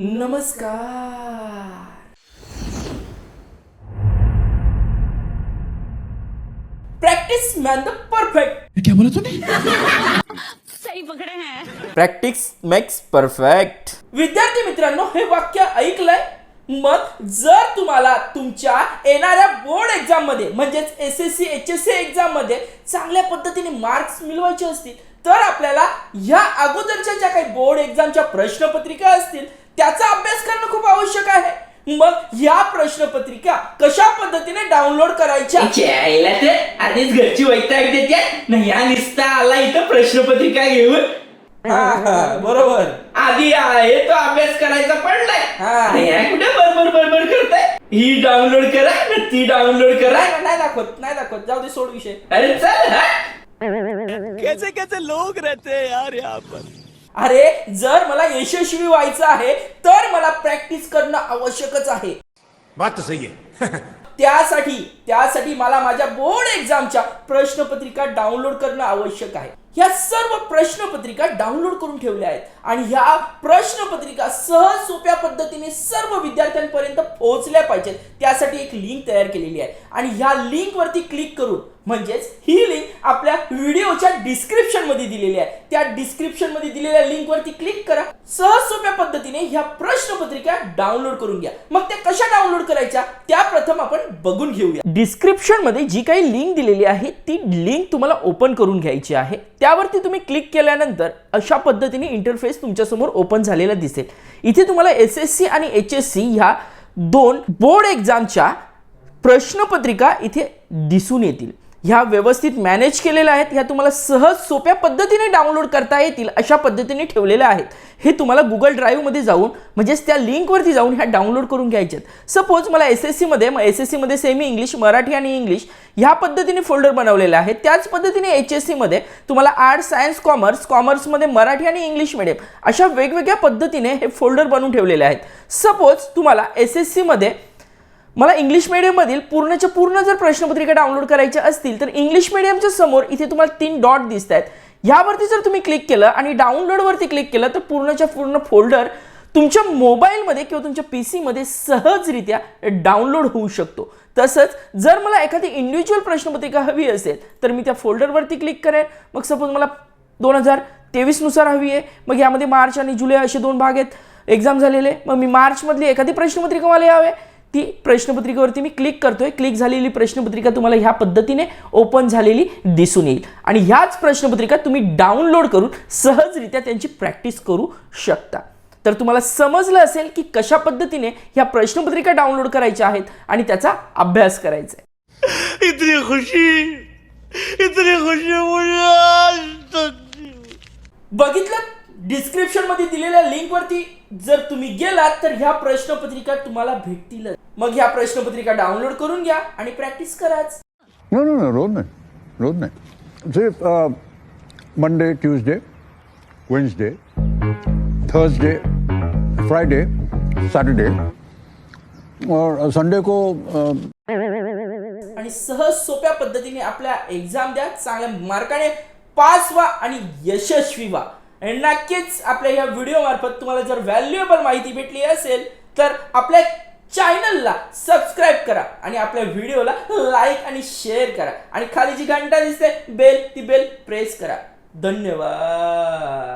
नमस्कार. Practice man the perfect क्या बोला तूने सही पकड़े हैं. प्रॅक्टिस मेक्स परफेक्ट विद्यार्थी मित्रांनो हे वाक्य ऐकलंय? मग जर तुम्हाला तुमच्या येणाऱ्या बोर्ड एक्झाममध्ये म्हणजेच S S C H S C एक्झाममध्ये चांगल्या पद्धतीने मार्क्स मिळवायचे असतील तर आपल्याला ह्या अगोदरच्या ज्या काही बोर्ड एक्झामच्या प्रश्नपत्रिका असतील त्याचा अभ्यास करणं खूप आवश्यक आहे. मग ह्या प्रश्नपत्रिका कशा पद्धतीने डाउनलोड करायच्या? आधीच घरची वैताग देते. नाही निस्ता आला इथं प्रश्नपत्रिका घेऊन. हा, हा, बरोबर. आधी आहे तो अभ्यास करायचा पडलाय. हा. आणि ह्या कुठे बरोबर बरोबर करताय? ही डाउनलोड करा न ती डाउनलोड करा. नाही नाही दाखवत नाही दाखवत. जाऊ दे सोड विषय. अरे चल हा. कैसे कैसे लोग रहते हैं यार यहाँ पर? अरे जर मला यशस्वी व्हायचं आहे तर मला प्रॅक्टिस करणं आवश्यकच आहे. बात तो सही है त्यासाठी त्यासाठी मला माझ्या बोर्ड एक्झामच्या प्रश्नपत्रिका डाउनलोड करणं आवश्यक आहे. ह्या सर्व प्रश्नपत्रिका डाउनलोड करून ठेवल्या आहेत. आणि ह्या प्रश्नपत्रिका सहज सोप्या पद्धतीने सर्व विद्यार्थ्यांपर्यंत पोहोचल्या पाहिजेत. त्यासाठी एक लिंक तयार केलेली आहे. आणि ह्या लिंकवरती क्लिक करून म्हणजेच ही लिंक आपल्या व्हिडिओच्या डिस्क्रिप्शनमध्ये दिलेली आहे. त्या डिस्क्रिप्शनमध्ये दिलेल्या लिंकवरती क्लिक करा. सहज सोप्या पद्धतीने ह्या प्रश्नपत्रिका डाउनलोड करून घ्या. मग त्या कशा डाउनलोड करायच्या? त्या प्रथम आपण बघून घेऊया. डिस्क्रिप्शनमध्ये जी काही लिंक दिलेली आहे ती लिंक तुम्हाला ओपन करून घ्यायची आहे. त्यावरती तुम्ही क्लिक केल्यानंतर अशा पद्धतीने इंटरफेस तुमच्यासमोर ओपन झालेला दिसेल. इथे तुम्हाला एस एस सी आणि एच एस सी ह्या दोन बोर्ड एक्झामच्या प्रश्नपत्रिका इथे दिसून येतील. ह्या व्यवस्थित मॅनेज केलेल्या आहेत ह्या तुम्हाला सहज सोप्या पद्धतीने डाउनलोड करता येतील अशा पद्धतीने ठेवलेल्या आहेत. हे तुम्हाला गुगल ड्राईव्हमध्ये जाऊन म्हणजेच त्या लिंकवरती जाऊन ह्या डाउनलोड करून घ्यायचे आहेत. सपोज मला एस एस सीमध्ये मग एस एस सीमध्ये सेमी इंग्लिश मराठी आणि इंग्लिश ह्या पद्धतीने फोल्डर बनवलेले आहेत. त्याच पद्धतीने एच एस सीमध्ये तुम्हाला आर्ट्स सायन्स कॉमर्स कॉमर्समध्ये मराठी आणि इंग्लिश मिडियम अशा वेगवेगळ्या पद्धतीने हे फोल्डर बनवून ठेवलेले आहेत. सपोज तुम्हाला एस एस सीमध्ये मला इंग्लिश मिडियममधील पूर्णच्या पूर्ण जर प्रश्नपत्रिका डाउनलोड करायच्या असतील तर इंग्लिश मिडियमच्या समोर इथे तुम्हाला तीन डॉट दिसत आहेत ह्यावरती जर तुम्ही क्लिक केलं आणि डाउनलोडवरती क्लिक केलं तर पूर्णच्या पूर्ण फोल्डर तुमच्या मोबाईलमध्ये किंवा तुमच्या पी सीमध्ये सहजरित्या डाउनलोड होऊ शकतो. तसंच जर मला एखादी इंडिव्हिज्युअल प्रश्नपत्रिका हवी असेल तर मी त्या फोल्डरवरती क्लिक करेन. मग सपोज मला दोन हजार तेवीसनुसार हवी आहे मग यामध्ये मार्च आणि जुलै असे दोन भाग आहेत. एक्झाम झालेले मग मी मार्चमधली एखादी प्रश्नपत्रिका मला यावे आहे. ती प्रश्नपत्रिकेवरती मी क्लिक करतोय. क्लिक झालेली प्रश्नपत्रिका तुम्हाला ह्या पद्धतीने ओपन झालेली दिसून येईल. आणि ह्याच प्रश्नपत्रिका तुम्ही डाउनलोड करून सहजरित्या त्यांची प्रॅक्टिस करू शकता. तर तुम्हाला समजलं असेल की कशा पद्धतीने ह्या प्रश्नपत्रिका डाउनलोड करायच्या आहेत आणि त्याचा अभ्यास करायचा आहे. इतनी खुशी इतनी खुशी बघितलं? डिस्क्रिप्शनमध्ये दिलेल्या लिंक वरती जर तुम्ही गेलात तर ह्या प्रश्नपत्रिका तुम्हाला भेटतील मग ह्या प्रश्नपत्रिका डाउनलोड करून घ्या आणि प्रॅक्टिस कराच. नो नो नो रोज नहीं. रोज नहीं. सिर्फ Monday Tuesday Wednesday Thursday Friday Saturday और संडे को आणि सहज सोप्या पद्धतीने आपल्या एक्झाम द्या चांगल्या मार्काने पास व्हा आणि यशस्वी व्हा. अँड नक्कीच आपल्या ह्या व्हिडिओ मार्फत तुम्हाला जर व्हॅल्युएबल माहिती भेटली असेल तर आपल्या चॅनलला सबस्क्राईब करा आणि आपल्या व्हिडिओला लाईक आणि शेअर करा. आणि खाली जी घंटा दिसते बेल ती बेल प्रेस करा. धन्यवाद.